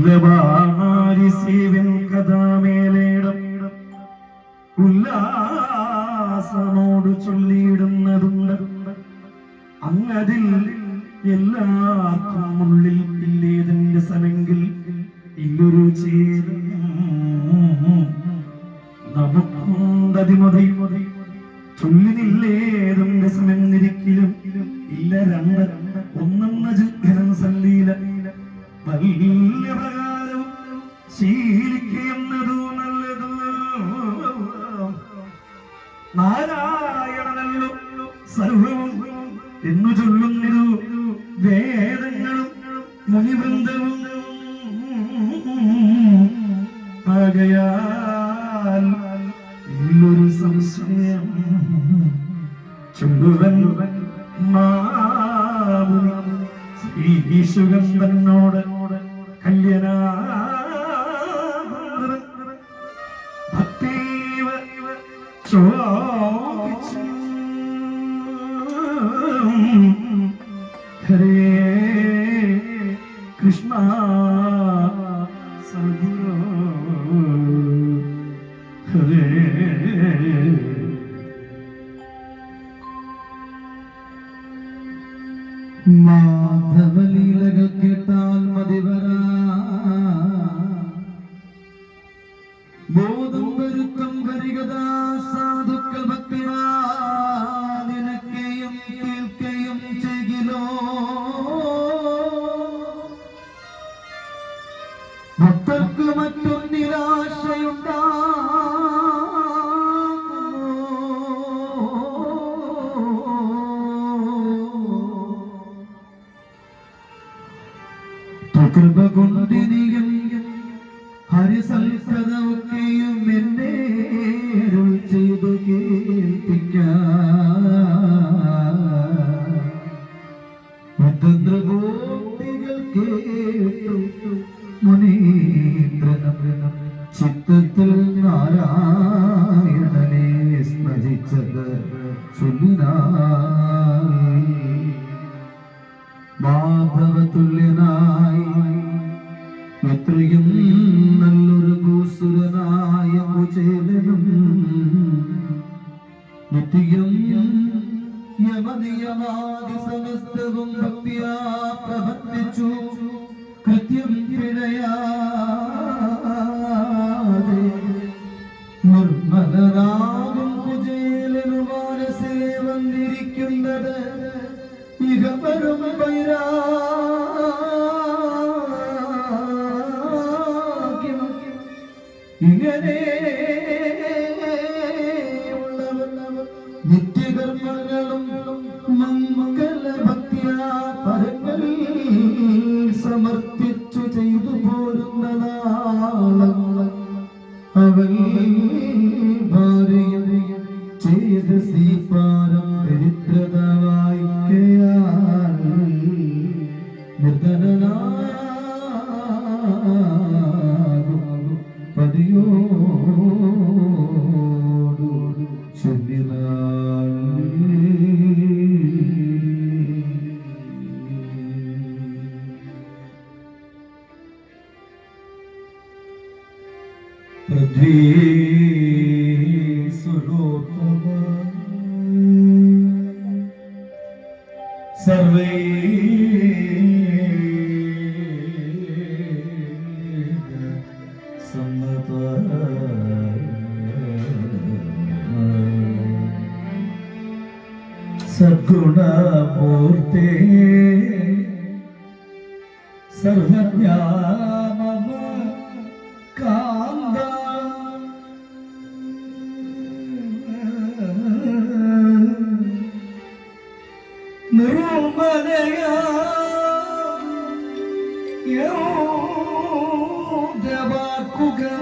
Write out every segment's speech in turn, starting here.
തുല്യമാരിസേവൻ കഥാമേലേടം ഉല്ലാസമോട് ചൊല്ലിയിടുന്നതുണ്ട്. അങ്ങതിൽ എല്ലാവർക്കും ഉള്ളിൽ ഇല്ലേതിന്റെ സമെങ്കിൽ ഇല്ലൊരു ചേരും ചൊല്ലിനില്ലേതും രസമെന്നിരിക്കലും മുനിവൃന്ദവും പകയാൽ ഇന്നൊരു സംശയം. ചുണ്ടുവൻ ശ്രീശുഗന്ധനോട് കല്യനാ ഭക്തീവ ചോദിച്ചു മാധവലീലകൾ കേട്ടാൽ മതിവരാ കേൾപ്പിക്കോട്ടികൾ കേട്ടു. ചിത്തത്തിൽ നാരായണനെ എത്രയും നല്ലൊരു ഭൂസുരനായ കുചേലനും നിത്യം യമനിയമാതി സമസ്തവും ഭക്തിയാ പ്രവർത്തിച്ചു. കൃത്യം പിഴയാതെ നിർമ്മലരാകും കുചേലനു മാനസേ വന്നിരിക്കുന്നത്. ഇഹപരം വൈരാഗ്യം. ഇങ്ങനെ ചെയ്ത് സീപാരം ദരിദ്രത വായിക്കയാൽ നിർധനനാകും പതിയോടു ചൊല്ലിനാൾ സദ്ഗുണമൂർത്തേ സർവജ്ഞാമ o grande.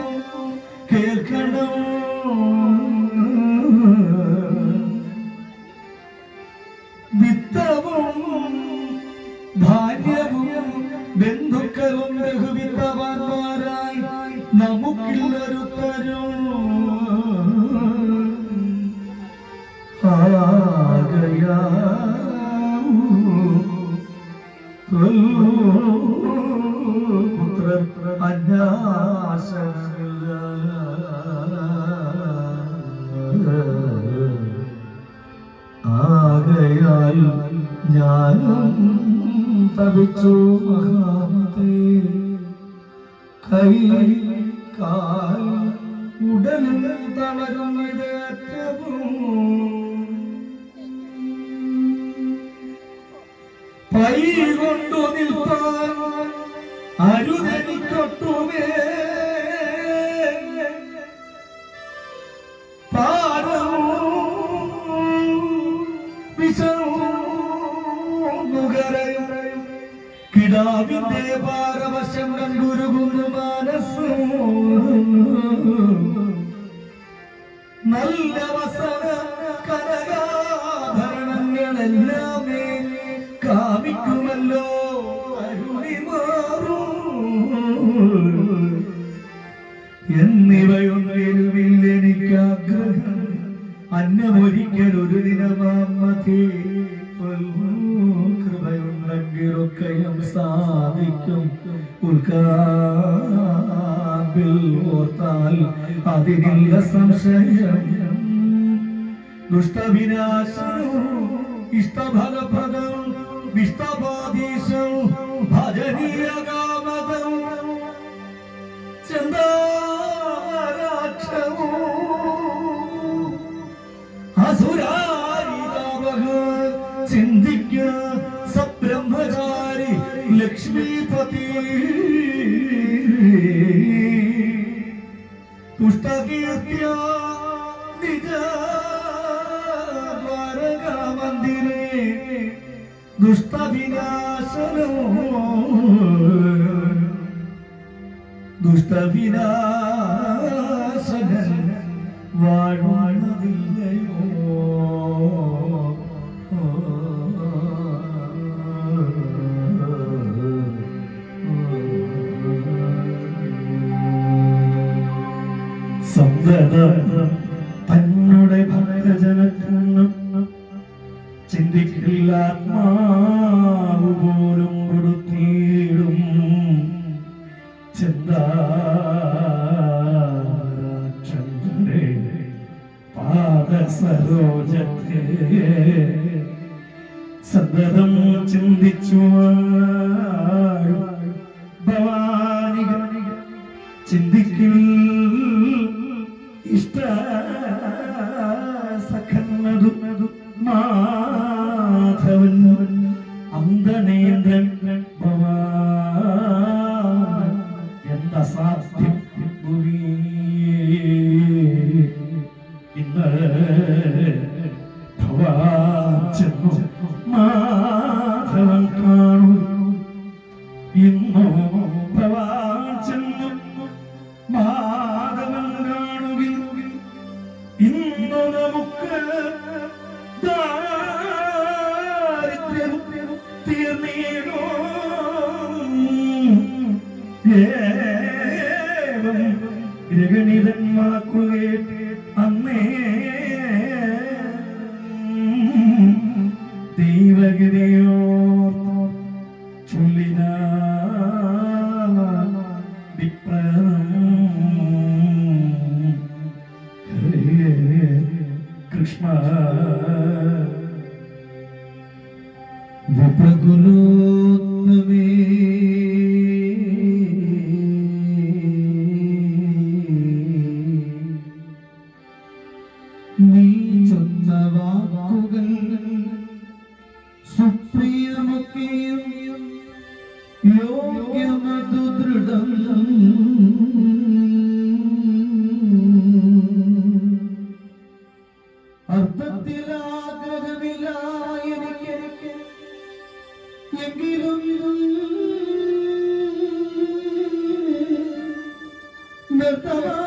കാൽ ഉടലും തളരുന്നതേറ്റവും പൈ കൊണ്ടു നിൽപ്പാൻ അരുതെനിക്കൊട്ടുമേ. കിടാവിന്റെ പാരവശം കണ്ടുരുകുന്നു മനസ്സ്. നല്ല വസന കനകാഭരണങ്ങളെല്ലാമേ കാമിക്കുമല്ലോ അരുളി മാറും. എന്നിവയൊന്നിലുമില്ല എനിക്ക് അന്നമൊരിക്കൽ ഒരു ദിനമാമ്മ കൃപയുണ്ടെങ്കിലൊക്കെയും സാധിക്കും. ഉൽക്കാബിൽ ഓർത്താൽ അതിനില്ല സംശയം. ദുഷ്ടവിനാശം ഇഷ്ടഫലപ്രദം വിഷ്ടപാദീശം ഭജനീയകാമതം ലക്ഷ്മീപതി പുഷ്ടകീർത്തിയ നിജ മന്ദിരേ ദുഷ്ടവിനാശനോ? ദുഷ്ടവിനാശകൻ വാഴുന്നതില്ലയോ? സന്തതം തന്നുടെ ഭക്തജനത്തിനും ചിന്തിക്കില്ല ആത്മാവ് പോലും കൊടുത്തിടും ചിന്താക്ഷന്റെ പാദസരോജത്തെ സന്തതം ചിന്തിച്ചു ഭവാനികൾ ചിന്തിക്കിൽ നമുക്ക് ദാരിദ്ര്യം തീർന്നീടോ. ഏവം দেখাবা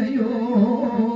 oh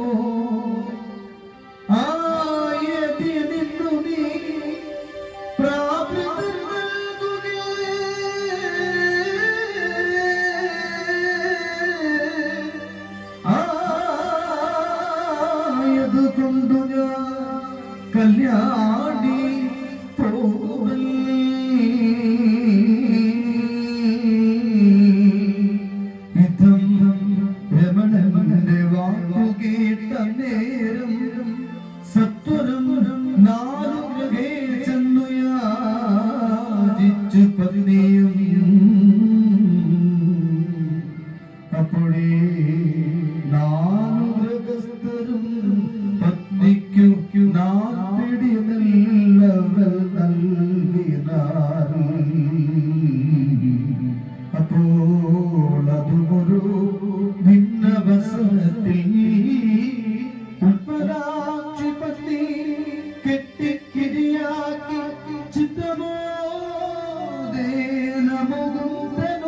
নবগুণ